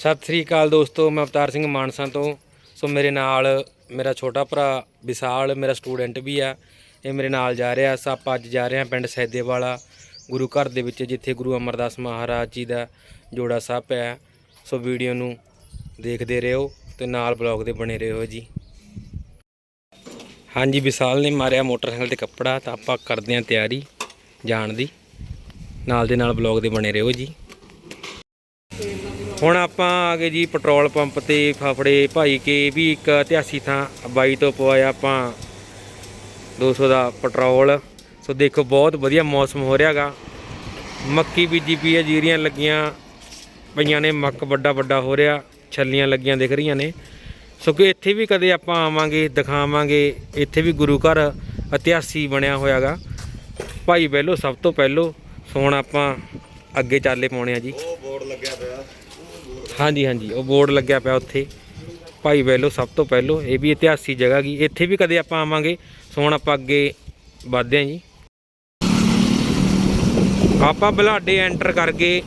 ਸਤਿ ਸ੍ਰੀ ਅਕਾਲ ਦੋਸਤੋ, ਮੈਂ ਅਵਤਾਰ ਸਿੰਘ ਮਾਨਸਾ ਤੋਂ। ਸੋ ਮੇਰੇ ਨਾਲ ਮੇਰਾ ਛੋਟਾ ਭਰਾ ਵਿਸ਼ਾਲ, ਮੇਰਾ ਸਟੂਡੈਂਟ ਵੀ ਆ। ਇਹ ਮੇਰੇ ਨਾਲ ਜਾ ਰਿਹਾ। ਸੋ ਆਪਾਂ ਅੱਜ ਜਾ ਰਹੇ ਹਾਂ ਪਿੰਡ ਸੈਦੇਵਾਲਾ, ਗੁਰੂ ਘਰ ਦੇ ਵਿੱਚ, ਜਿੱਥੇ ਗੁਰੂ ਅਮਰਦਾਸ ਮਹਾਰਾਜ ਜੀ ਦਾ ਜੋੜਾ ਸਾਹਿਬ ਪਿਆ ਸੋ ਵੀਡੀਓ ਨੂੰ ਦੇਖਦੇ ਰਹੋ ਤੇ ਨਾਲ ਬਲੌਗ ਦੇ ਬਣੇ ਰਹੋ ਜੀ। ਹਾਂਜੀ, ਵਿਸ਼ਾਲ ਨੇ ਮਾਰਿਆ ਮੋਟਰਸਾਈਕਲ ਤੇ ਕੱਪੜਾ, ਤਾਂ ਆਪਾਂ ਕਰਦੇ ਹਾਂ ਤਿਆਰੀ ਜਾਣ ਦੀ। ਨਾਲ ਦੇ ਨਾਲ ਬਲੌਗ ਦੇ ਬਣੇ ਰਹੋ ਜੀ। ਹੁਣ ਆਪਾਂ ਆ ਗਏ ਜੀ ਪੈਟਰੋਲ ਪੰਪ ਤੇ ਫਫੜੇ ਭਾਈ ਕੇ ਵੀ ਇੱਕ ਇਤਿਹਾਸੀ ਥਾਂ ਬਾਈ ਤੋਂ ਪਵਾਇਆ ਆਪਾਂ 200 ਦਾ ਪੈਟਰੋਲ। ਸੋ ਦੇਖੋ ਬਹੁਤ ਵਧੀਆ ਮੌਸਮ ਹੋ ਰਿਹਾਗਾ। ਮੱਕੀ ਬੀਜੀ ਪਈ ਹੈ, ਜੀਰੀਆਂ ਲੱਗੀਆਂ ਪਈਆਂ ਨੇ, ਮੱਕ ਵੱਡਾ ਵੱਡਾ ਹੋ ਰਿਹਾ, ਛੱਲੀਆਂ ਲੱਗੀਆਂ ਦਿਖ ਰਹੀਆਂ ਨੇ। ਸੋ ਕਿ ਇੱਥੇ ਵੀ ਕਦੇ ਆਪਾਂ ਆਵਾਂਗੇ, ਦਿਖਾਵਾਂਗੇ, ਇੱਥੇ ਵੀ ਗੁਰੂ ਘਰ ਇਤਿਹਾਸੀ ਬਣਿਆ ਹੋਇਆਗਾ। ਭਾਈ ਪਹਿਲੋ ਸਭ ਤੋਂ ਪਹਿਲੋ, ਸੋ ਹੁਣ ਆਪਾਂ ਅੱਗੇ ਚਾਲੇ ਪਾਉਣੇ ਆ ਜੀ। ਉਹ ਬੋਰਡ ਲੱਗਿਆ ਪਿਆ। ਹਾਂਜੀ ਹਾਂਜੀ। ਉਹ ਬੋਰਡ ਲੱਗਿਆ ਪਿਆ ਉੱਥੇ। ਭਾਈ ਵੈਲੋ ਸਭ ਤੋਂ ਪਹਿਲੋ। ਇਹ ਵੀ ਇਤਿਹਾਸਿਕ ਜਗ੍ਹਾ ਗਈ ਇੱਥੇ ਵੀ ਕਦੇ ਆਪਾਂ ਆਵਾਂਗੇ। ਸੋ ਹੁਣ ਆਪਾਂ ਅੱਗੇ ਵਧਦੇ ਹਾਂ ਜੀ। ਆਪਾਂ ਬਲਾਡੇ ਐਂਟਰ ਕਰ ਗਏ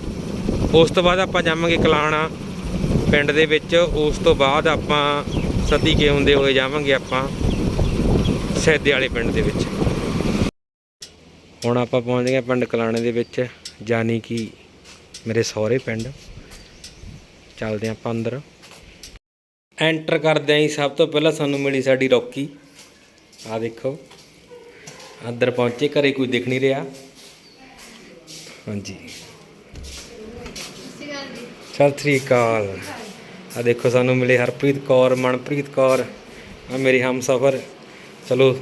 ਉਸ ਤੋਂ ਬਾਅਦ ਆਪਾਂ ਜਾਵਾਂਗੇ ਕਲਾਣਾ ਪਿੰਡ ਦੇ ਵਿੱਚ। ਉਸ ਤੋਂ ਬਾਅਦ ਆਪਾਂ ਸਤੀ ਕੇ ਹੁੰਦੇ ਹੋਏ ਜਾਵਾਂਗੇ ਆਪਾਂ ਸੈਦੇ ਵਾਲੇ ਪਿੰਡ ਦੇ ਵਿੱਚ। ਹੁਣ ਆਪਾਂ ਪਹੁੰਚ ਗਏ ਪਿੰਡ ਕਲਾਣੇ ਦੇ ਵਿੱਚ। ਜਾਨੀ ਕਿ ਮੇਰੇ ਸਹੁਰੇ ਪਿੰਡ। ਚੱਲਦੇ ਆਪਾਂ ਅੰਦਰ। ਐਂਟਰ ਕਰਦੇ ਆਂ ਸਭ ਤੋਂ ਪਹਿਲਾਂ ਸਾਨੂੰ ਮਿਲੀ ਸਾਡੀ ਰੌਕੀ ਆ ਦੇਖੋ। ਅੰਦਰ ਪਹੁੰਚੇ, ਘਰੇ ਕੋਈ ਦਿਖ ਨਹੀਂ ਰਿਹਾ। ਹਾਂਜੀ। ਸਤਿ ਸ੍ਰੀ ਅਕਾਲ। ਆ ਦੇਖੋ, ਸਾਨੂੰ ਮਿਲੇ ਹਰਪ੍ਰੀਤ ਕੌਰ, ਮਨਪ੍ਰੀਤ ਕੌਰ। ਆ ਮੇਰੇ ਹਮਸਫਰ। ਚਲੋ,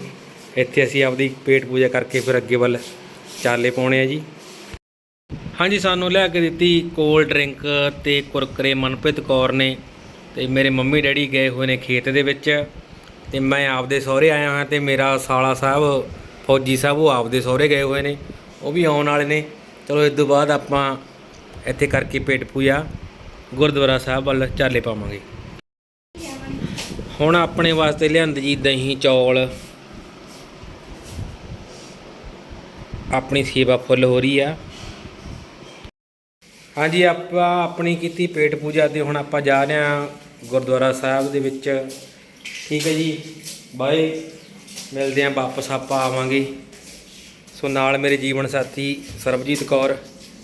ਇੱਥੇ ਅਸੀਂ ਆਪਦੀ ਪੇਟ ਪੂਜਾ ਕਰਕੇ ਫਿਰ ਅੱਗੇ ਵੱਲ ਚਾਲੇ ਪਾਉਣੇ ਆ ਜੀ। ਹਾਂਜੀ, ਸਾਨੂੰ ਲਿਆ ਕੇ ਦਿੱਤੀ ਕੋਲਡ ਡਰਿੰਕ ਤੇ ਕੁਰਕਰੇ ਮਨਪ੍ਰੀਤ ਕੌਰ ਨੇ ਤੇ ਮੇਰੇ ਮੰਮੀ ਡੈਡੀ ਗਏ ਹੋਏ ਨੇ ਖੇਤ ਦੇ ਵਿੱਚ ਤੇ ਮੈਂ ਆਪਦੇ ਸਹੁਰੇ ਆਇਆ ਹਾਂ ਤੇ ਮੇਰਾ ਸਾਲਾ ਸਾਹਿਬ, ਫੌਜੀ ਸਾਹਿਬ ਉਹ ਆਪਦੇ ਸਹੁਰੇ ਗਏ ਹੋਏ ਨੇ, ਉਹ ਵੀ ਆਉਣ ਵਾਲੇ ਨੇ। ਚਲੋ, ਇਸ ਤੋਂ ਬਾਅਦ ਆਪਾਂ ਇੱਥੇ ਕਰਕੇ ਪੇਟ ਪੂਜਾ, ਗੁਰਦੁਆਰਾ ਸਾਹਿਬ ਵੱਲ ਚਾਲੇ ਪਾਵਾਂਗੇ। ਹੁਣ ਆਪਣੇ ਵਾਸਤੇ ਲਿਆਂਦੇ ਜੀ ਦਹੀਂ, ਚੌਲ। ਆਪਣੀ ਸੇਵਾ ਫੁੱਲ ਹੋ ਰਹੀ ਆ। ਹਾਂਜੀ, ਆਪਾਂ ਆਪਣੀ ਕੀਤੀ ਪੇਟ ਪੂਜਾ ਤੇ ਹੁਣ ਆਪਾਂ ਜਾ ਰਹੇ ਹਾਂ ਗੁਰਦੁਆਰਾ ਸਾਹਿਬ ਦੇ ਵਿੱਚ। ਠੀਕ ਹੈ ਜੀ। ਬਾਏ, ਮਿਲਦੇ ਹਾਂ, ਵਾਪਸ ਆਪਾਂ ਆਵਾਂਗੇ। ਸੋ ਨਾਲ ਮੇਰੇ ਜੀਵਨ ਸਾਥੀ ਸਰਬਜੀਤ ਕੌਰ,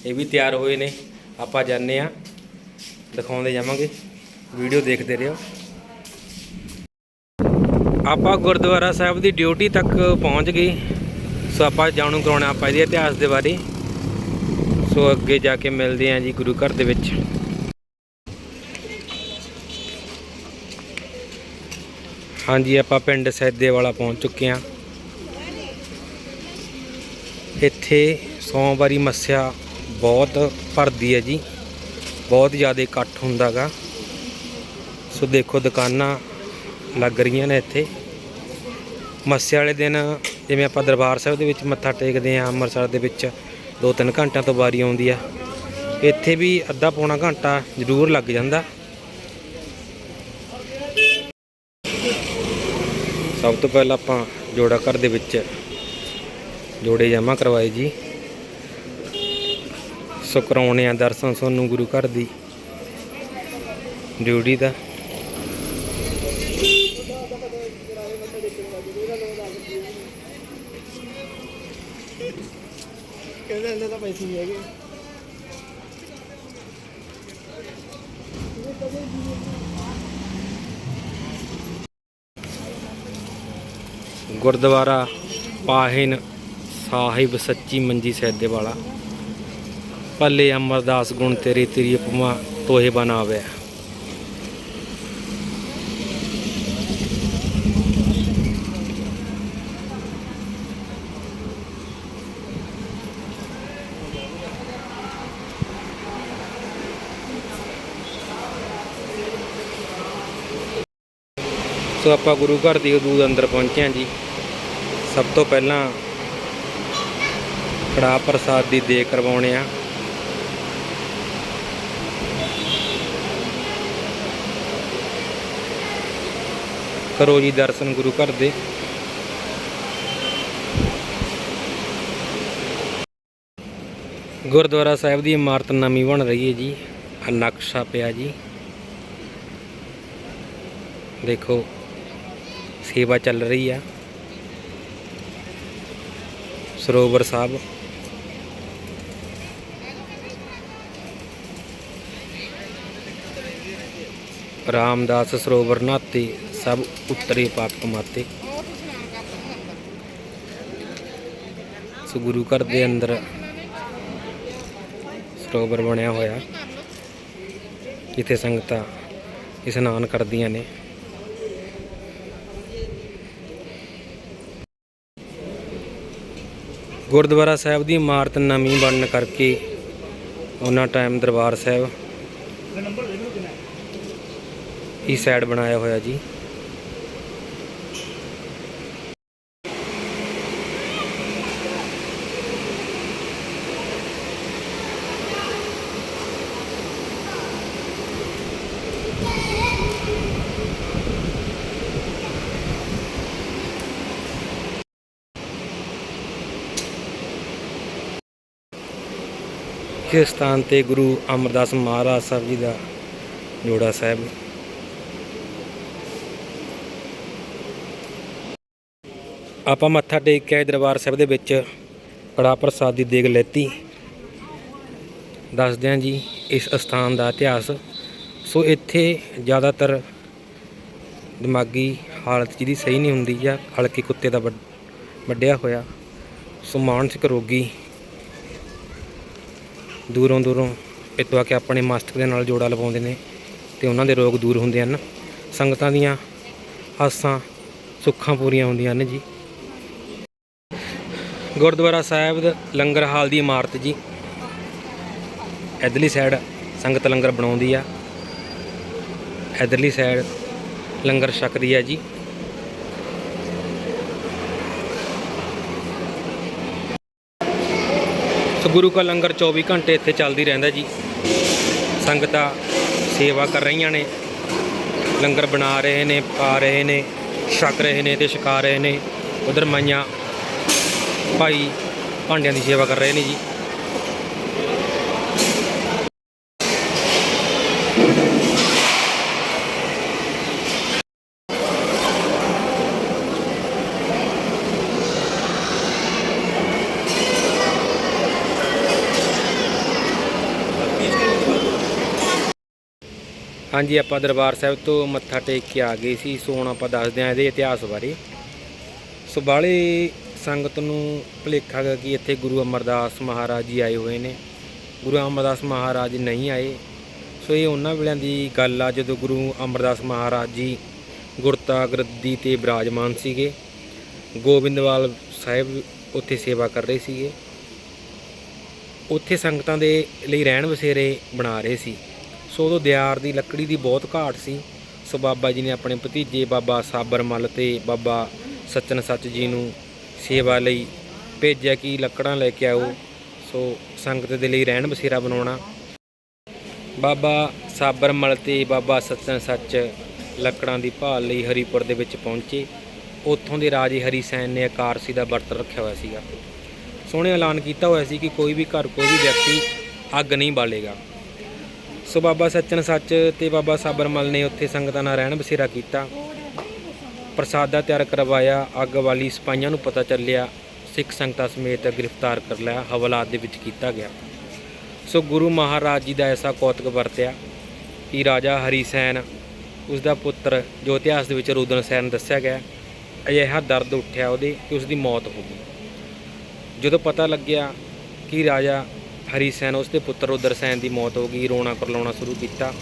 ਇਹ ਵੀ ਤਿਆਰ ਹੋਏ ਨੇ। ਆਪਾਂ ਜਾਂਦੇ ਹਾਂ, ਦਿਖਾਉਂਦੇ ਜਾਵਾਂਗੇ। ਵੀਡੀਓ ਦੇਖਦੇ ਰਹੋ। ਆਪਾਂ ਗੁਰਦੁਆਰਾ ਸਾਹਿਬ ਦੀ ਡਿਊਟੀ ਤੱਕ ਪਹੁੰਚ ਗਏ। ਸੋ ਆਪਾਂ ਜਾਣੂ ਕਰਾਉਣਾ ਆਪਾਂ ਇਹਦੇ ਇਤਿਹਾਸ ਦੇ ਬਾਰੇ। ਸੋ ਅੱਗੇ ਜਾ ਕੇ ਮਿਲਦੇ ਆਂ ਜੀ ਗੁਰੂ ਘਰ ਦੇ ਵਿੱਚ। ਹਾਂਜੀ, ਆਪਾਂ ਪਿੰਡ ਸੈਦੇ ਵਾਲਾ ਪਹੁੰਚ ਚੁੱਕੇ ਆਂ ਇੱਥੇ ਸੋਮਵਾਰੀ ਮੱਸਿਆ ਬਹੁਤ ਭਰਦੀ ਹੈ ਜੀ। ਬਹੁਤ ਜ਼ਿਆਦਾ ਇਕੱਠ ਹੁੰਦਾਗਾ। ਸੋ ਦੇਖੋ ਦੁਕਾਨਾਂ ਲੱਗ ਰਹੀਆਂ ਨੇ ਇੱਥੇ। ਮੱਸਿਆ ਵਾਲੇ ਦਿਨ ਜਿਵੇਂ ਆਪਾਂ ਦਰਬਾਰ ਸਾਹਿਬ ਦੇ ਵਿੱਚ ਮੱਥਾ ਟੇਕਦੇ ਆਂ ਅੰਮ੍ਰਿਤਸਰ ਦੇ ਵਿੱਚ ਦੋ ਤਿੰਨ ਘੰਟਿਆਂ ਤੋਂ ਵਾਰੀ ਆਉਂਦੀ ਆ। ਇੱਥੇ ਵੀ ਅੱਧਾ ਪੌਣਾ ਘੰਟਾ ਜ਼ਰੂਰ ਲੱਗ ਜਾਂਦਾ। ਸਭ ਤੋਂ ਪਹਿਲਾਂ ਆਪਾਂ ਜੋੜਾ ਘਰ ਦੇ ਵਿੱਚ ਜੋੜੇ ਜਮ੍ਹਾਂ ਕਰਵਾਏ ਜੀ। ਸੋ ਕਰਾਉਣੇ ਆ ਦਰਸ਼ਨ ਸਾਨੂੰ ਗੁਰੂ ਘਰ ਦੀ। ਡਿਊਟੀ ਦਾ। ਪੈਸੇ ਨਹੀਂ ਹੈਗੇ। ਗੁਰਦੁਆਰਾ ਪਾਹਿਨ ਸਾਹਿਬ ਸੱਚੀ ਮੰਜੀ ਸੈਦੇ ਵਾਲਾ। ਪੱਲੇ ਅਮਰਦਾਸ ਗੁਣ ਤੇਰੇ ਤੇਰੀ ਉਪਮਾ ਤੋਹੇ ਬਣਾਵੇ ਸੋ ਆਪਾਂ ਗੁਰੂ ਘਰ ਦੀ ਹਦੂਦ ਅੰਦਰ ਪਹੁੰਚੇ ਹਾਂ ਜੀ। ਸਭ ਤੋਂ ਪਹਿਲਾਂ ਕੜਾਹ ਪ੍ਰਸਾਦ ਦੀ ਦੇ ਕਰਵਾਉਣੇ ਆ। ਕਰੋ ਜੀ ਦਰਸ਼ਨ ਗੁਰੂ ਘਰ ਦੇ। ਗੁਰਦੁਆਰਾ ਸਾਹਿਬ ਦੀ ਇਮਾਰਤ ਨਵੀਂ ਬਣ ਰਹੀ ਹੈ ਜੀ। ਆਹ ਨਕਸ਼ਾ ਪਿਆ ਜੀ। ਦੇਖੋ। ਸੇਵਾ ਚੱਲ ਰਹੀ ਆ। ਸਰੋਵਰ ਸਾਹਿਬ। ਰਾਮਦਾਸ ਸਰੋਵਰ ਨਾਤੇ, ਸਭ ਉਤਰੇ ਪਾਪ ਕਮਾਤੇ। ਸੋ ਗੁਰੂ ਘਰ ਦੇ ਅੰਦਰ ਸਰੋਵਰ ਬਣਿਆ ਹੋਇਆ। ਜਿੱਥੇ ਸੰਗਤਾਂ ਇਸ਼ਨਾਨ ਕਰਦੀਆਂ ਨੇ। ਗੁਰਦੁਆਰਾ ਸਾਹਿਬ ਦੀ ਇਮਾਰਤ ਨਵੀਂ ਬਣਨ ਕਰਕੇ ਉਹਨਾਂ ਟਾਈਮ ਦਰਬਾਰ ਸਾਹਿਬ। ਇਸ ਸਾਈਡ ਬਣਾਇਆ ਹੋਇਆ ਜੀ। ਇਸ ਸਥਾਨ ਤੇ ਗੁਰੂ ਅਮਰਦਾਸ ਮਹਾਰਾਜ ਸਾਹਿਬ ਜੀ ਦਾ ਜੋੜਾ ਸਾਹਿਬ। ਆਪਾਂ ਮੱਥਾ ਟੇਕ ਕੇ ਆਏ ਦਰਬਾਰ ਸਾਹਿਬ ਦੇ ਵਿੱਚ ਕੜਾ ਪ੍ਰਸਾਦ ਦੀ ਦੇਗ ਲੈਤੀ। ਦੱਸਦੇ ਹਾਂ ਜੀ ਇਸ ਸਥਾਨ ਦਾ ਇਤਿਹਾਸ। ਸੋ ਇੱਥੇ ਜ਼ਿਆਦਾਤਰ ਦਿਮਾਗੀ ਹਾਲਤ ਜਿਹਦੀ ਸਹੀ ਨਹੀਂ ਹੁੰਦੀ ਜਾਂ ਹਲਕੇ ਕੁੱਤੇ ਦਾ ਵੱਡ- ਵੱਢਿਆ ਹੋਇਆ। ਸੋ ਮਾਨਸਿਕ ਰੋਗੀ ਦੂਰੋਂ ਦੂਰੋਂ ਇੱਥੋਂ ਆ ਕੇ ਆਪਣੇ ਮਸਤਕ ਦੇ ਨਾਲ ਜੋੜਾ ਲਵਾਉਂਦੇ ਨੇ ਤੇ ਉਹਨਾਂ ਦੇ ਰੋਗ ਦੂਰ ਹੁੰਦੇ ਹਨ। ਸੰਗਤਾਂ ਦੀਆਂ ਆਸਾਂ ਸੁੱਖਾਂ ਪੂਰੀਆਂ ਹੁੰਦੀਆਂ ਨੇ ਜੀ। ਗੁਰਦੁਆਰਾ ਸਾਹਿਬ ਦਾ ਲੰਗਰ ਹਾਲ ਦੀ ਇਮਾਰਤ ਜੀ। ਇਧਰਲੀ ਸਾਈਡ ਸੰਗਤ ਲੰਗਰ ਬਣਾਉਂਦੀ ਆ। ਇਧਰਲੀ ਸਾਈਡ ਲੰਗਰ ਛਕਦੀ ਆ ਜੀ। ਸੋ ਗੁਰੂ ਕਾ ਲੰਗਰ 24 ਘੰਟੇ ਇੱਥੇ ਚੱਲਦੀ ਰਹਿੰਦਾ ਜੀ। ਸੰਗਤਾਂ ਸੇਵਾ ਕਰ ਰਹੀਆਂ ਨੇ। ਲੰਗਰ ਬਣਾ ਰਹੇ ਨੇ, ਪਾ ਰਹੇ ਨੇ, ਛਕ ਰਹੇ ਨੇ ਤੇ ਛਕਾ ਰਹੇ ਨੇ। ਉਧਰ ਮਾਈਆਂ ਭਾਈ ਭਾਂਡਿਆਂ ਦੀ ਸੇਵਾ ਕਰ ਰਹੇ ਨੇ ਜੀ। ਹਾਂਜੀ, ਆਪਾਂ ਦਰਬਾਰ ਸਾਹਿਬ ਤੋਂ ਮੱਥਾ ਟੇਕ ਕੇ ਆ ਗਏ ਸੀ, ਸੋ ਹੁਣ ਆਪਾਂ ਦੱਸਦੇ ਹਾਂ ਇਹਦੇ ਇਤਿਹਾਸ ਬਾਰੇ। ਸੋ ਬਾਹਲੇ ਸੰਗਤ ਨੂੰ ਭੁਲੇਖਾ ਗਾ ਕਿ ਇੱਥੇ ਗੁਰੂ ਅਮਰਦਾਸ ਮਹਾਰਾਜ ਜੀ ਆਏ ਹੋਏ ਨੇ। ਗੁਰੂ ਅਮਰਦਾਸ ਮਹਾਰਾਜ ਨਹੀਂ ਆਏ। ਸੋ ਇਹ ਉਹਨਾਂ ਵੇਲਿਆਂ ਦੀ ਗੱਲ ਆ, ਜਦੋਂ ਗੁਰੂ ਅਮਰਦਾਸ ਮਹਾਰਾਜ ਜੀ ਗੁਰਤਾ ਗੱਦੀ ਤੇ ਬਿਰਾਜਮਾਨ ਸੀਗੇ। ਗੋਬਿੰਦਵਾਲ ਸਾਹਿਬ ਉੱਥੇ ਸੇਵਾ ਕਰ ਰਹੇ ਸੀਗੇ। ਉੱਥੇ ਸੰਗਤਾਂ ਦੇ ਲਈ ਰਹਿਣ ਵਸੇਰੇ ਬਣਾ ਰਹੇ ਸੀ। ਸੋ ਉਦੋਂ ਦਿਆਰ ਦੀ ਲੱਕੜੀ ਦੀ ਬਹੁਤ ਘਾਟ ਸੀ। ਸੋ ਬਾਬਾ ਜੀ ਨੇ ਆਪਣੇ ਭਤੀਜੇ ਬਾਬਾ ਸਾਬਰਮਲ ਤੇ ਬਾਬਾ ਸਚਨ ਸੱਚ ਜੀ ਨੂੰ ਸੇਵਾ ਲਈ ਭੇਜਿਆ ਕਿ ਲੱਕੜਾਂ ਲੈ ਕੇ ਆਓ। ਸੋ ਸੰਗਤ ਦੇ ਲਈ ਰਹਿਣ ਬਸੇਰਾ ਬਣਾਉਣਾ। ਬਾਬਾ ਸਾਬਰਮਲ ਤੇ ਬਾਬਾ ਸਚਨ ਸੱਚ ਲੱਕੜਾਂ ਦੀ ਭਾਲ ਲਈ ਹਰੀਪੁਰ ਦੇ ਵਿੱਚ ਪਹੁੰਚੇ। ਉੱਥੋਂ ਦੇ ਰਾਜੇ ਹਰੀ ਸੈਨ ਨੇ ਆਕਾਰਸੀ ਦਾ ਵਰਤ ਰੱਖਿਆ ਹੋਇਆ ਸੀਗਾ। ਸੋਹਣੇ ਐਲਾਨ ਕੀਤਾ ਹੋਇਆ ਸੀ ਕਿ ਕੋਈ ਵੀ ਘਰ, ਕੋਈ ਵੀ ਵਿਅਕਤੀ ਅੱਗ ਨਹੀਂ ਬਾਲੇਗਾ। ਸੋ ਬਾਬਾ ਸੱਚਨ ਸੱਚ ਤੇ ਬਾਬਾ ਸਾਬਰਮਲ ਨੇ ਉੱਥੇ ਸੰਗਤਾਂ ਨਾਲ ਰਹਿਣ ਬਸੇਰਾ ਕੀਤਾ। ਪ੍ਰਸਾਦਾ ਤਿਆਰ ਕਰਵਾਇਆ, ਅੱਗ ਵਾਲੀ ਸਿਪਾਹੀਆਂ ਨੂੰ ਪਤਾ ਚੱਲਿਆ, ਸਿੱਖ ਸੰਗਤਾਂ ਸਮੇਤ ਗ੍ਰਿਫਤਾਰ ਕਰ ਲਿਆ, ਹਵਾਲਾਤ ਦੇ ਵਿੱਚ ਕੀਤਾ ਗਿਆ। ਸੋ ਗੁਰੂ ਮਹਾਰਾਜ ਜੀ ਦਾ ਐਸਾ ਕੌਤਕ ਵਰਤਿਆ ਕਿ ਰਾਜਾ ਹਰੀ ਸੈਨ ਉਸ ਦਾ ਪੁੱਤਰ ਜੋ ਇਤਿਹਾਸ ਦੇ ਵਿੱਚ ਰੂਦਨ ਸੈਨ ਦੱਸਿਆ ਗਿਆ, ਅਜਿਹਾ ਦਰਦ ਉੱਠਿਆ ਉਹਦੇ ਕਿ ਉਸ ਦੀ ਮੌਤ ਹੋ ਗਈ। ਜਦੋਂ ਪਤਾ ਲੱਗਿਆ ਕਿ ਰਾਜਾ ਹਰੀ ਸੈਨ ਉਸ ਦੇ ਪੁੱਤਰ ਉਦਰ ਸੈਨ ਦੀ ਮੌਤ ਹੋ ਗਈ। ਰੋਣਾ ਕਰਲਾਉਣਾ ਸ਼ੁਰੂ ਕੀਤਾ।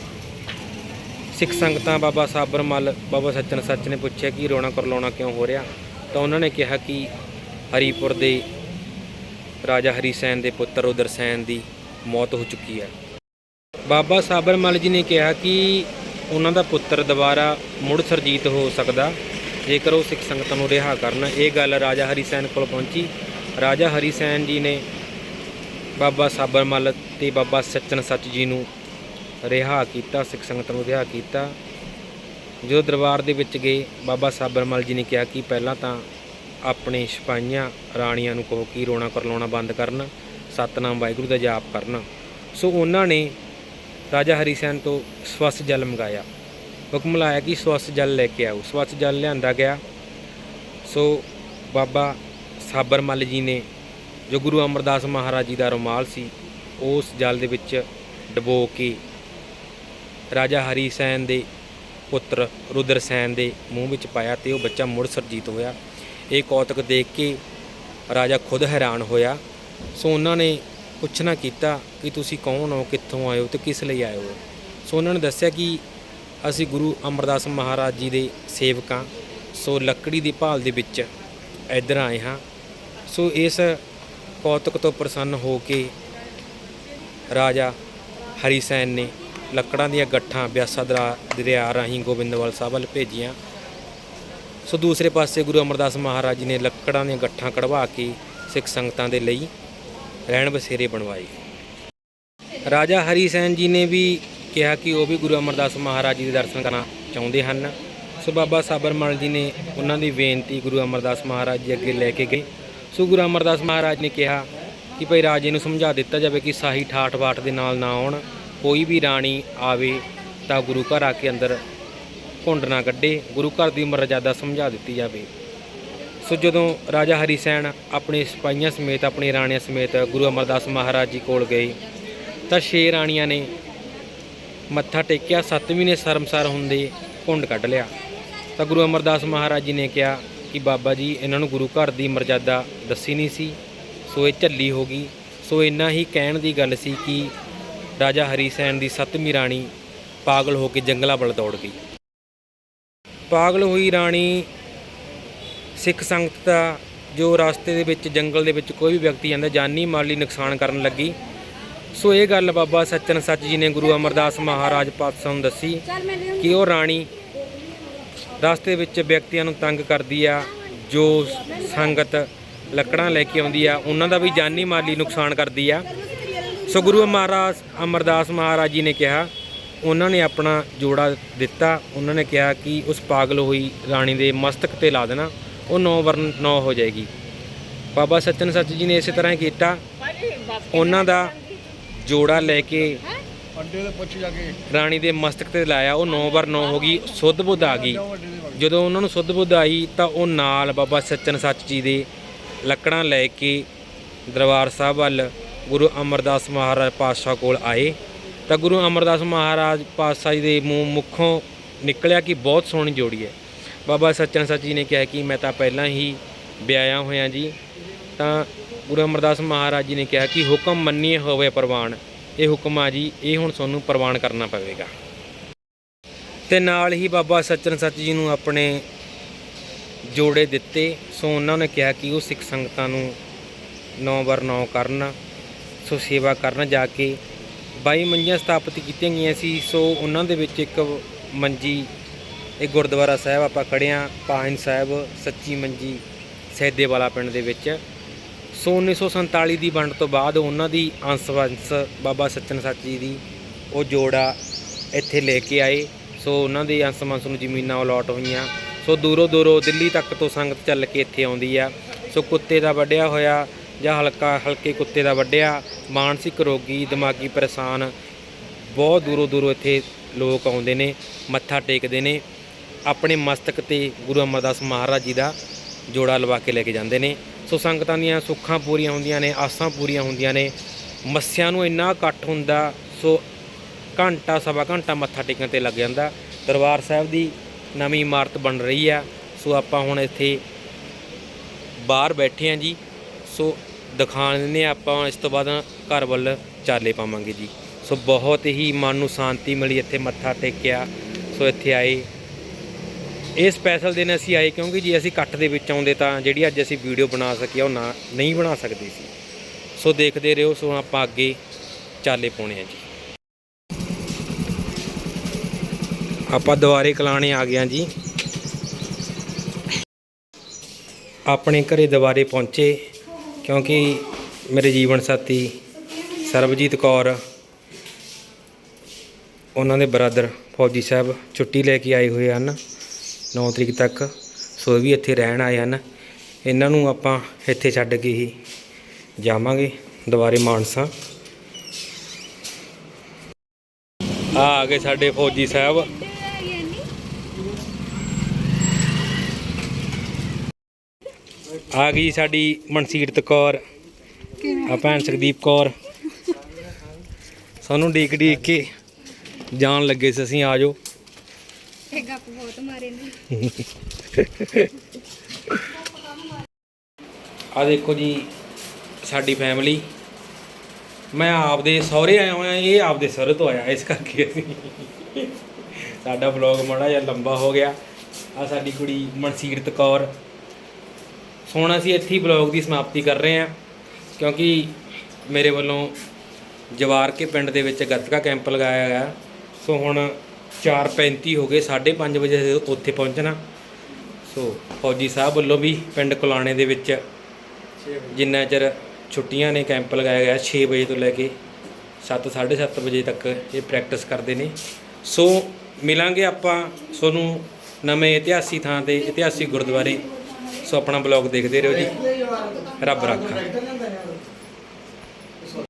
ਸਿੱਖ ਸੰਗਤਾਂ ਬਾਬਾ ਸਾਬਰਮਲ, ਬਾਬਾ ਸੱਚਨ ਸੱਚ ਨੇ ਪੁੱਛਿਆ ਕਿ ਰੋਣਾ ਕਰਲਾਉਣਾ ਕਿਉਂ ਹੋ ਰਿਹਾ? ਤਾਂ ਉਹਨਾਂ ਨੇ ਕਿਹਾ ਕਿ ਹਰੀਪੁਰ ਦੇ ਰਾਜਾ ਹਰੀ ਸੈਨ ਦੇ ਪੁੱਤਰ ਉਦਰ ਸੈਨ ਦੀ ਮੌਤ ਹੋ ਚੁੱਕੀ ਹੈ। ਬਾਬਾ ਸਾਬਰਮਲ ਜੀ ਨੇ ਕਿਹਾ ਕਿ ਉਹਨਾਂ ਦਾ ਪੁੱਤਰ ਦੁਬਾਰਾ ਮੁੜ ਸਰਜੀਤ ਹੋ ਸਕਦਾ। ਜੇਕਰ ਉਹ ਸਿੱਖ ਸੰਗਤਾਂ ਨੂੰ ਰਿਹਾ ਕਰਨ, ਇਹ ਗੱਲ ਰਾਜਾ ਹਰੀ ਸੈਨ ਕੋਲ ਪਹੁੰਚੀ। ਰਾਜਾ ਹਰੀ ਸੈਨ ਜੀ ਨੇ ਬਾਬਾ ਸਾਬਰਮਲ ਤੇ ਬਾਬਾ ਸੱਚਨ ਸੱਚ ਜੀ ਨੂੰ ਰਿਹਾ ਕੀਤਾ, ਸਿੱਖ ਸੰਗਤ ਨੂੰ ਰਿਹਾ ਕੀਤਾ। ਜਦੋਂ ਦਰਬਾਰ ਦੇ ਵਿੱਚ ਗਏ, ਬਾਬਾ ਸਾਬਰਮਲ ਜੀ ਨੇ ਕਿਹਾ ਕਿ ਪਹਿਲਾਂ ਤਾਂ ਆਪਣੇ ਸਿਪਾਹੀਆਂ, ਰਾਣੀਆਂ ਨੂੰ ਕਹੋ ਕਿ ਰੋਣਾ ਕਰਲਾਉਣਾ ਬੰਦ ਕਰਨ, ਸਤਨਾਮ ਵਾਹਿਗੁਰੂ ਦਾ ਜਾਪ ਕਰਨ। ਸੋ ਉਹਨਾਂ ਨੇ ਰਾਜਾ ਹਰੀ ਸੈਨ ਤੋਂ ਸਵਸ ਜਲ ਮੰਗਾਇਆ। ਹੁਕਮ ਲਾਇਆ ਕਿ ਸਵੱਛ ਜਲ ਲੈ ਕੇ ਆਓ। ਸਵੱਛ ਜਲ ਲਿਆਂਦਾ ਗਿਆ। ਸੋ ਬਾਬਾ ਸਾਬਰਮਲ ਜੀ ਨੇ ਜੋ ਗੁਰੂ ਅਮਰਦਾਸ ਮਹਾਰਾਜ ਜੀ ਦਾ ਰੁਮਾਲ ਸੀ, ਉਸ ਜਲ ਦੇ ਵਿੱਚ ਡਬੋ ਕੇ ਰਾਜਾ ਹਰੀ ਸੈਨ ਦੇ ਪੁੱਤਰ ਰੁਦਰ ਸੈਨ ਦੇ ਮੂੰਹ ਵਿੱਚ ਪਾਇਆ ਤੇ ਉਹ ਬੱਚਾ ਮੁੜ ਸਰਜੀਤ ਹੋਇਆ। ਇਹ ਕੌਤਕ ਦੇਖ ਕੇ ਰਾਜਾ ਖੁਦ ਹੈਰਾਨ ਹੋਇਆ। ਸੋ ਉਹਨਾਂ ਨੇ ਪੁੱਛਣਾ ਕੀਤਾ ਕਿ ਤੁਸੀਂ ਕੌਣ ਹੋ, ਕਿੱਥੋਂ ਆਏ ਹੋ ਤੇ ਕਿਸ ਲਈ ਆਏ ਹੋ? ਸੋ ਉਹਨਾਂ ਨੇ ਦੱਸਿਆ ਕਿ ਅਸੀਂ ਗੁਰੂ ਅਮਰਦਾਸ ਮਹਾਰਾਜ ਜੀ ਦੇ ਸੇਵਕਾਂ। ਸੋ ਲੱਕੜੀ ਦੀ ਭਾਲ ਦੇ ਵਿੱਚ ਇੱਧਰ ਆਏ ਹਾਂ। ਸੋ ਇਸ ਕੌਤਕ ਤੋਂ ਪ੍ਰਸੰਨ ਹੋ ਕੇ ਰਾਜਾ ਹਰੀ ਸੈਨ ਨੇ ਲੱਕੜਾਂ ਦੀਆਂ ਗੱਠਾਂ ਬਿਆਸਾ ਦਰਾ ਦਰਿਆ ਰਾਹੀਂ ਗੋਬਿੰਦਵਾਲ ਸਾਹਿਬ ਵੱਲ ਭੇਜੀਆਂ। ਸੋ ਦੂਸਰੇ ਪਾਸੇ ਗੁਰੂ ਅਮਰਦਾਸ ਮਹਾਰਾਜ ਜੀ ਨੇ ਲੱਕੜਾਂ ਦੀਆਂ ਗੱਠਾਂ ਕਢਵਾ ਕੇ ਸਿੱਖ ਸੰਗਤਾਂ ਦੇ ਲਈ ਰਹਿਣ ਬਸੇਰੇ ਬਣਵਾਏ। ਰਾਜਾ ਹਰੀ ਸੈਨ ਜੀ ਨੇ ਵੀ ਕਿਹਾ ਕਿ ਉਹ ਵੀ ਗੁਰੂ ਅਮਰਦਾਸ ਮਹਾਰਾਜ ਜੀ ਦੇ ਦਰਸ਼ਨ ਕਰਨਾ ਚਾਹੁੰਦੇ ਹਨ। ਸੋ ਬਾਬਾ ਸਾਬਰਮਲ ਜੀ ਨੇ ਉਹਨਾਂ ਦੀ ਬੇਨਤੀ ਗੁਰੂ ਅਮਰਦਾਸ ਮਹਾਰਾਜ ਜੀ ਅੱਗੇ ਲੈ ਕੇ ਗਏ। ਸੋ ਗੁਰੂ ਅਮਰਦਾਸ ਮਹਾਰਾਜ ਨੇ ਕਿਹਾ ਕਿ ਭਈ ਰਾਜੇ ਨੂੰ ਸਮਝਾ ਦਿੱਤਾ ਜਾਵੇ ਕਿ ਸਾਹੀ ਠਾਠ ਬਾਠ ਦੇ ਨਾਲ ਨਾ ਆਉਣ, ਕੋਈ ਵੀ ਰਾਣੀ ਆਵੇ ਤਾਂ ਗੁਰੂ ਘਰ ਆ ਕੇ ਅੰਦਰ ਘੁੰਡ ਨਾ ਕੱਢੇ, ਗੁਰੂ ਘਰ ਦੀ ਮਰਜ਼ਾਦਾ ਸਮਝਾ ਦਿੱਤੀ ਜਾਵੇ। ਸੋ ਜਦੋਂ ਰਾਜਾ ਹਰੀ ਸੈਨ ਆਪਣੇ ਸਿਪਾਹੀਆਂ ਸਮੇਤ, ਆਪਣੀ ਰਾਣੀਆਂ ਸਮੇਤ ਗੁਰੂ ਅਮਰਦਾਸ ਮਹਾਰਾਜ ਜੀ ਕੋਲ ਗਏ, ਤਾਂ ਛੇ ਰਾਣੀਆਂ ਨੇ ਮੱਥਾ ਟੇਕਿਆ, ਸੱਤਵੀਂ ਨੇ ਸ਼ਰਮਸਾਰ ਹੁੰਦੇ ਘੁੰਡ ਕੱਢ ਲਿਆ। ਤਾਂ ਗੁਰੂ ਅਮਰਦਾਸ ਮਹਾਰਾਜ ਜੀ ਨੇ ਕਿਹਾ ਕਿ ਬਾਬਾ ਜੀ ਇਹਨਾਂ ਨੂੰ ਗੁਰੂ ਘਰ ਦੀ ਮਰਜ਼ਾਦਾ ਦੱਸੀ ਨਹੀਂ ਸੀ। ਸੋ ਇਹ ਝੱਲੀ ਹੋ ਗਈ। ਸੋ ਇੰਨਾ ਹੀ ਕਹਿਣ ਦੀ ਗੱਲ ਸੀ ਕਿ ਰਾਜਾ ਹਰੀ ਸੈਨ ਦੀ ਸੱਤਵੀਂ ਰਾਣੀ ਪਾਗਲ ਹੋ ਕੇ ਜੰਗਲਾਂ ਵੱਲ ਦੌੜ ਗਈ। ਪਾਗਲ ਹੋਈ ਰਾਣੀ ਸਿੱਖ ਸੰਗਤ ਦਾ ਜੋ ਰਸਤੇ ਦੇ ਵਿੱਚ ਜੰਗਲ ਦੇ ਵਿੱਚ ਕੋਈ ਵੀ ਵਿਅਕਤੀ ਜਾਂਦਾ ਜਾਨੀ ਮਾਲੀ ਨੁਕਸਾਨ ਕਰਨ ਲੱਗੀ। ਸੋ ਇਹ ਗੱਲ ਬਾਬਾ ਸੱਚਨ ਸੱਚ ਜੀ ਨੇ ਗੁਰੂ ਅਮਰਦਾਸ ਮਹਾਰਾਜ ਪਾਤਸ਼ਾਹ ਨੂੰ ਦੱਸੀ ਕਿ ਉਹ ਰਾਣੀ ਰਸਤੇ ਵਿੱਚ ਵਿਅਕਤੀਆਂ ਨੂੰ ਤੰਗ ਕਰਦੀ ਆ, ਜੋ ਸੰਗਤ ਲੱਕੜਾਂ ਲੈ ਕੇ ਆਉਂਦੀ ਆ, ਉਹਨਾਂ ਦਾ ਵੀ ਜਾਨੀ ਮਾਲੀ ਨੁਕਸਾਨ ਕਰਦੀ ਆ। ਸੋ ਗੁਰੂ ਮਹਾਰਾਜ ਅਮਰਦਾਸ ਮਹਾਰਾਜ ਜੀ ਨੇ ਕਿਹਾ, ਉਹਨਾਂ ਨੇ ਆਪਣਾ ਜੋੜਾ ਦਿੱਤਾ। ਉਹਨਾਂ ਨੇ ਕਿਹਾ ਕਿ ਉਸ ਪਾਗਲ ਹੋਈ ਰਾਣੀ ਦੇ ਮਸਤਕ ਤੇ ਲਾ ਦੇਣਾ, ਉਹ ਨੌ ਵਰਨ ਨੌ ਹੋ ਜਾਏਗੀ। ਬਾਬਾ ਸੱਚਨ ਸੱਚ ਜੀ ਨੇ ਇਸੇ ਤਰ੍ਹਾਂ ਹੀ ਕੀਤਾ। ਉਹਨਾਂ ਦਾ ਜੋੜਾ ਲੈ ਕੇ ਅੱਡੇ ਤੇ ਪੁੱਛ ਜਾ ਕੇ। ਰਾਣੀ ਦੇ ਮਸਤਕ ਤੇ ਲਾਇਆ, ਉਹ 9 ਵਾਰ 9 ਹੋ ਗਈ, ਸੁੱਧ ਬੁੱਧ ਆ ਗਈ। ਜਦੋਂ ਉਹਨਾਂ ਨੂੰ ਸੁੱਧ ਬੁੱਧ ਆਈ, ਤਾਂ ਉਹ ਨਾਲ ਬਾਬਾ ਸੱਚਨ ਸੱਚ ਜੀ ਦੇ ਲੱਕੜਾਂ ਲੈ ਕੇ ਦਰਬਾਰ ਸਾਹਿਬ ਵੱਲ ਗੁਰੂ ਅਮਰਦਾਸ ਮਹਾਰਾਜ ਪਾਤਸ਼ਾਹ ਕੋਲ ਆਏ। ਤਾਂ ਗੁਰੂ ਅਮਰਦਾਸ ਮਹਾਰਾਜ ਪਾਤਸ਼ਾਹ ਜੀ ਦੇ ਮੂੰਹ ਮੁਖੋਂ ਨਿਕਲਿਆ ਕਿ ਬਹੁਤ ਸੋਹਣੀ ਜੋੜੀ ਹੈ। ਬਾਬਾ ਸੱਚਨ ਸੱਚ ਜੀ ਨੇ ਕਿਹਾ ਕਿ ਮੈਂ ਤਾਂ ਪਹਿਲਾਂ ਹੀ ਵਿਆਹਿਆ ਹੋਇਆ ਜੀ। ਤਾਂ ਗੁਰੂ ਅਮਰਦਾਸ ਮਹਾਰਾਜ ਜੀ ਨੇ ਕਿਹਾ ਕਿ ਹੁਕਮ ਮੰਨੀਏ ਹੋਵੇ ਪ੍ਰਵਾਨ। ਇਹ ਹੁਕਮ ਆ ਜੀ, ਇਹ ਹੁਣ ਤੁਹਾਨੂੰ ਪ੍ਰਵਾਨ ਕਰਨਾ ਪਵੇਗਾ। ਤੇ ਨਾਲ ਹੀ ਬਾਬਾ ਸੱਚਨ ਸੱਚ ਜੀ ਨੂੰ ਆਪਣੇ ਜੋੜੇ ਦਿੱਤੇ। ਸੋ ਉਹਨਾਂ ਨੇ ਕਿਹਾ ਕਿ ਉਹ ਸਿੱਖ ਸੰਗਤਾਂ ਨੂੰ ਨੌ ਵਰ ਨੌ ਕਰਨ, ਸੋ ਸੇਵਾ ਕਰਨ ਜਾ ਕੇ 22 ਮੰਜੀਆਂ ਸਥਾਪਿਤ ਕੀਤੀਆਂ ਗਈਆਂ ਸੀ। ਸੋ ਉਹਨਾਂ ਦੇ ਵਿੱਚ ਇੱਕ ਮੰਜੀ, ਇਹ ਗੁਰਦੁਆਰਾ ਸਾਹਿਬ ਆਪਾਂ ਖੜਿਆ ਪਾਇਨ ਸਾਹਿਬ, ਸੱਚੀ ਮੰਜੀ ਸੈਦੇ ਵਾਲਾ ਪਿੰਡ ਦੇ ਵਿੱਚ। ਸੋ 1947 ਦੀ ਵੰਡ ਤੋਂ ਬਾਅਦ ਉਹਨਾਂ ਦੀ ਅੰਸ ਵੰਸ ਬਾਬਾ ਸੱਚਨ ਸੱਚ ਜੀ ਦੀ ਉਹ ਜੋੜਾ ਇੱਥੇ ਲੈ ਕੇ ਆਏ। ਸੋ ਉਹਨਾਂ ਦੇ ਅੰਸ ਵੰਸ ਨੂੰ ਜ਼ਮੀਨਾਂ ਅਲਾਟ ਹੋਈਆਂ। ਸੋ ਦੂਰੋਂ ਦੂਰੋਂ ਦਿੱਲੀ ਤੱਕ ਤੋਂ ਸੰਗਤ ਚੱਲ ਕੇ ਇੱਥੇ ਆਉਂਦੀ ਆ। ਸੋ ਕੁੱਤੇ ਦਾ ਵੱਢਿਆ ਹੋਇਆ ਜਾਂ ਹਲਕਾ ਹਲਕੇ ਕੁੱਤੇ ਦਾ ਵੱਢਿਆ, ਮਾਨਸਿਕ ਰੋਗੀ, ਦਿਮਾਗੀ ਪਰੇਸ਼ਾਨ, ਬਹੁਤ ਦੂਰੋਂ ਦੂਰੋਂ ਇੱਥੇ ਲੋਕ ਆਉਂਦੇ ਨੇ, ਮੱਥਾ ਟੇਕਦੇ ਨੇ। ਆਪਣੇ ਮਸਤਕ ਤੇ ਗੁਰੂ ਅਮਰਦਾਸ ਮਹਾਰਾਜ ਜੀ ਦਾ ਜੋੜਾ ਲਵਾ ਕੇ ਲੈ ਕੇ ਜਾਂਦੇ ਨੇ। ਸੋ ਸੰਗਤਾਂ ਦੀਆਂ ਸੁੱਖਾਂ ਪੂਰੀਆਂ ਹੁੰਦੀਆਂ ਨੇ, ਆਸਾਂ ਪੂਰੀਆਂ ਹੁੰਦੀਆਂ ਨੇ। ਮੱਸਿਆਂ ਨੂੰ ਇੰਨਾ ਇਕੱਠ ਹੁੰਦਾ, ਸੋ ਘੰਟਾ, ਸਵਾ ਘੰਟਾ ਮੱਥਾ ਟੇਕਣ ਤੇ ਲੱਗ ਜਾਂਦਾ। ਦਰਬਾਰ ਸਾਹਿਬ ਦੀ ਨਵੀਂ ਇਮਾਰਤ ਬਣ ਰਹੀ ਆ, ਸੋ ਆਪਾਂ ਹੁਣ ਇੱਥੇ ਬਾਹਰ ਬੈਠੇ ਆ ਜੀ। ਸੋ ਦਿਖਾਣ ਦਿੰਦੇ ਹਾਂ ਆਪਾਂ ਇਸ ਤੋਂ ਬਾਅਦ ਘਰ ਵੱਲ ਚਾਲੇ ਪਾਵਾਂਗੇ ਜੀ। ਸੋ ਬਹੁਤ ਹੀ ਮਨ ਨੂੰ ਸ਼ਾਂਤੀ ਮਿਲੀ ਇੱਥੇ ਮੱਥਾ ਟੇਕਿਆ। ਸੋ ਇੱਥੇ ਆਏ ਇਹ ਸਪੈਸ਼ਲ ਦਿਨ ਅਸੀਂ ਆਏ ਕਿਉਂਕਿ ਜੇ ਅਸੀਂ ਇਕੱਠ ਦੇ ਵਿੱਚ ਆਉਂਦੇ ਤਾਂ ਜਿਹੜੀ ਅੱਜ ਅਸੀਂ ਵੀਡੀਓ ਬਣਾ ਸਕੀ ਉਹ ਨਾ, ਨਹੀਂ ਬਣਾ ਸਕਦੇ ਸੀ। ਸੋ ਦੇਖਦੇ ਰਹੋ, ਸੋ ਆਪਾਂ ਅੱਗੇ ਚਾਲੇ ਪਾਉਣੇ ਆ ਜੀ। ਆਪਾਂ ਦੁਬਾਰੇ ਕਲਾਣੇ ਆ ਗਏ ਆ ਜੀ। ਆਪਣੇ ਘਰੇ ਦੁਬਾਰੇ ਪਹੁੰਚੇ ਕਿਉਂਕਿ ਮੇਰੇ ਜੀਵਨ ਸਾਥੀ ਸਰਬਜੀਤ ਕੌਰ, ਉਹਨਾਂ ਦੇ ਬ੍ਰਦਰ ਫੌਜੀ ਸਾਹਿਬ ਛੁੱਟੀ ਲੈ ਕੇ ਆਏ ਹੋਏ ਹਨ। ਨੌ ਤਰੀਕ ਤੱਕ। ਸੋ ਵੀ ਇੱਥੇ ਰਹਿਣ ਆਏ ਹਨ। ਇਹਨਾਂ ਨੂੰ ਆਪਾਂ ਇੱਥੇ ਛੱਡ ਕੇ ਹੀ ਜਾਵਾਂਗੇ ਦੁਬਾਰੇ ਮਾਨਸਾ। ਆ ਆ ਗਏ ਸਾਡੇ ਫੌਜੀ ਸਾਹਿਬ। ਆ ਗਈ ਸਾਡੀ ਮਨਸੀਰਤ ਕੌਰ, ਆ ਭੈਣ ਸੁਖਦੀਪ ਕੌਰ। ਸਾਨੂੰ ਡੀਕ ਡੀਕ ਕੇ ਜਾਣ ਲੱਗੇ ਸੀ ਅਸੀਂ, ਆ ਜਾਓ। ਇਹ ਗੱਪ ਬਹੁਤ ਮਾਰੇ ਨੇ। ਆ ਦੇਖੋ ਜੀ, ਸਾਡੀ ਫੈਮਿਲੀ ਮੈਂ ਆਪਦੇ ਸਹੁਰੇ ਆਇਆ ਹੋਇਆ, ਇਹ ਆਪਦੇ ਸਹੁਰੇ ਤੋਂ ਆਇਆ, ਇਸ ਕਰਕੇ ਅਸੀਂ। ਸਾਡਾ ਵਲੌਗ ਮਾੜਾ ਜਿਹਾ ਲੰਬਾ ਹੋ ਗਿਆ। ਆ ਸਾਡੀ ਕੁੜੀ ਮਨਸੀਰਤ ਕੌਰ। ਹੁਣ ਅਸੀਂ ਇੱਥੇ ਹੀ ਵਲੌਗ ਦੀ ਸਮਾਪਤੀ ਕਰ ਰਹੇ ਹਾਂ, ਕਿਉਂਕਿ ਮੇਰੇ ਵੱਲੋਂ ਜਵਾਰ ਕੇ ਪਿੰਡ ਦੇ ਵਿੱਚ ਗੱਤਕਾ ਕੈਂਪ ਲਗਾਇਆ ਗਿਆ। ਸੋ ਹੁਣ 4:35 ਹੋ ਗਏ 5:30 ਵਜੇ ਉੱਥੇ ਪਹੁੰਚਣਾ। ਸੋ ਫੌਜੀ ਸਾਹਿਬ ਵੱਲੋਂ ਵੀ ਪਿੰਡ ਕੁਲਾਣੇ ਦੇ ਵਿੱਚ ਜਿੰਨਾ ਚਿਰ ਛੁੱਟੀਆਂ ਨੇ, ਕੈਂਪ ਲਗਾਇਆ ਗਿਆ 6 ਵਜੇ ਤੋਂ ਲੈ ਕੇ 7 7:30 ਵਜੇ ਤੱਕ ਇਹ ਪ੍ਰੈਕਟਿਸ ਕਰਦੇ ਨੇ। ਸੋ ਮਿਲਾਂਗੇ ਆਪਾਂ ਤੁਹਾਨੂੰ ਨਵੇਂ ਇਤਿਹਾਸੀ ਥਾਂ ਤੇ ਇਤਿਹਾਸਿਕ ਗੁਰਦੁਆਰੇ। ਸੋ ਆਪਣਾ ਬਲੌਗ ਦੇਖਦੇ ਰਹੋ ਜੀ। ਰੱਬ ਰਾਖਾ।